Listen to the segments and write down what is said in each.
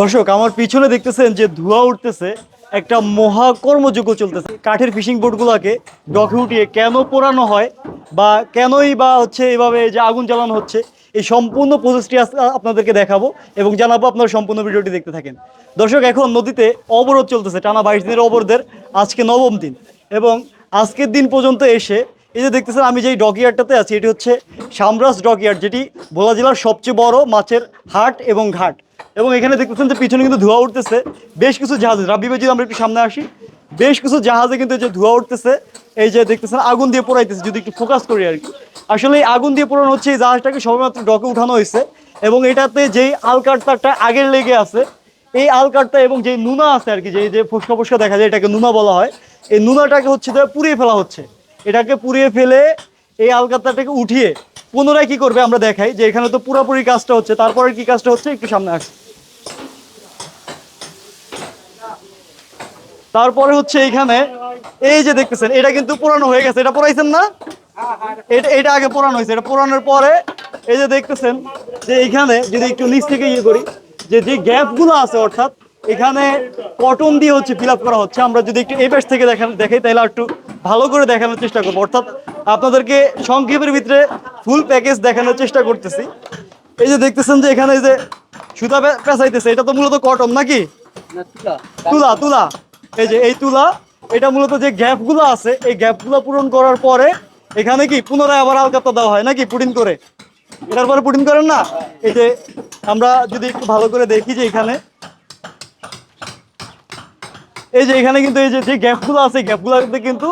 দর্শক, আমার পিছনে দেখতেছেন যে ধোঁয়া উঠতেছে, একটা মহা কর্মযোগ্য চলতেছে। কাঠের ফিশিং বোটগুলোকে ডকে উঠিয়ে কেন পোড়ানো হয় বা কেনই বা হচ্ছে এভাবে যে আগুন জ্বালানো হচ্ছে, এই সম্পূর্ণ প্রসেসটি আপনাদেরকে দেখাবো এবং জানাব আপনারা সম্পূর্ণ ভিডিওটি দেখতে থাকেন। দর্শক, এখন নদীতে অবরোধ চলতেছে, টানা বাইশ দিনের অবরোধের আজকে নবম দিন এবং আজকের দিন পর্যন্ত এসে এই যে দেখতেছেন, আমি যেই ডকইয়ার্ডটাতে আছি, এটি হচ্ছে সামরাজ ডকইয়ার্ড, যেটি ভোলা জেলার সবচেয়ে বড় মাছের হাট এবং ঘাট। এবং এখানে দেখতেছেন যে পিছনে কিন্তু ধোঁয়া উঠতেছে। বেশ কিছু জাহাজ, রাব্বি ভাই যদি আমরা একটু সামনে আসি, বেশ কিছু জাহাজে কিন্তু যে ধোঁয়া উঠতেছে, এই যে দেখতেছেন আগুন দিয়ে পোড়াইতেছে, যদি একটু ফোকাস করি আর কি। আসলে এই আগুন দিয়ে পোড়ানো হচ্ছে এই জাহাজটাকে সবেমাত্র ডকে উঠানো হয়েছে এবং এটাতে যেই আলকাটটা আগের লেগে আছে, এই আলকাটটা এবং যে নুনা আছে আর কি যে যে ফোসকা ফোসকা দেখা যায়, এটাকে নুনা বলা হয়, এই নুনাটাকে হচ্ছে পুড়িয়ে ফেলা হচ্ছে। এটাকে পুড়িয়ে ফেলে এই আলকাতাটাকে উঠিয়ে পুনরায় কি করবে আমরা দেখাই, যে এখানে তো পুরোপুরি কাজটা হচ্ছে তারপরে কি কাজটা হচ্ছে, একটু সামনে আসে। তারপরে হচ্ছে এইখানে এই যে দেখতেছেন এটা কিন্তু পুরানো হয়ে গেছে। এটা পড়াইছেন না? এটা এটা আগে পুরানো হয়েছে। এটা পুরানোর পরে এই যে দেখতেছেন যে এইখানে যদি একটু নিচ থেকে ইয়ে করি যে যে গ্যাপগুলো আছে অর্থাৎ এখানে কটন দিয়ে হচ্ছে ফিল করা হচ্ছে। আমরা যদি একটু এই পাশ থেকে দেখান দেখাই তাহলে একটু ভালো করে দেখানোর চেষ্টা করব। অর্থাৎ আপনাদেরকে সংক্ষেপের ভিতরে ফুল প্যাকেজ দেখানোর চেষ্টা করতেছি। এই যে দেখতেছেন যে এখানে যে সুতা পেঁচাইতেছে। এটা তো মূলত কটন নাকি? তুলা তুলা। এই যে এই তুলা, এটা মূলত যে গ্যাপগুলো আছে, এই গ্যাপগুলো পূরণ করার পরে এখানে কি পুনরায় আবার আলকাতা দেওয়া হয় নাকি পুটিন করে? এটার পরে পুটিন করেন না? এই যে আমরা যদি একটু ভালো করে দেখি যে এখানে। এই যে এখানে কিন্তু এই যে যে গ্যাপগুলো আছে গ্যাপগুলোতে কিন্তু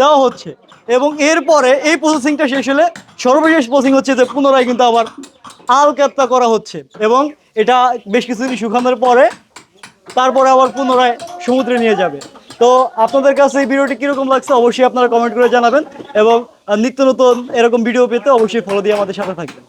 দেওয়া হচ্ছে। এবং এরপরে এই প্রসেসিংটা শেষ হলে সর্বশেষ প্রসেসিং হচ্ছে যে পুনরায় কিন্তু আবার আলকাত্তা করা হচ্ছে। এবং এটা বেশ কিছুদিন শুকানোর পরে, তারপরে আবার পুনরায় সমুদ্রে নিয়ে যাবে। তো আপনাদের কাছে এই ভিডিওটি কীরকম লাগছে অবশ্যই আপনারা কমেন্ট করে জানাবেন এবং নিত্য নতুন এরকম ভিডিও পেতে অবশ্যই ফলো দিয়ে আমাদের সাথে থাকবেন।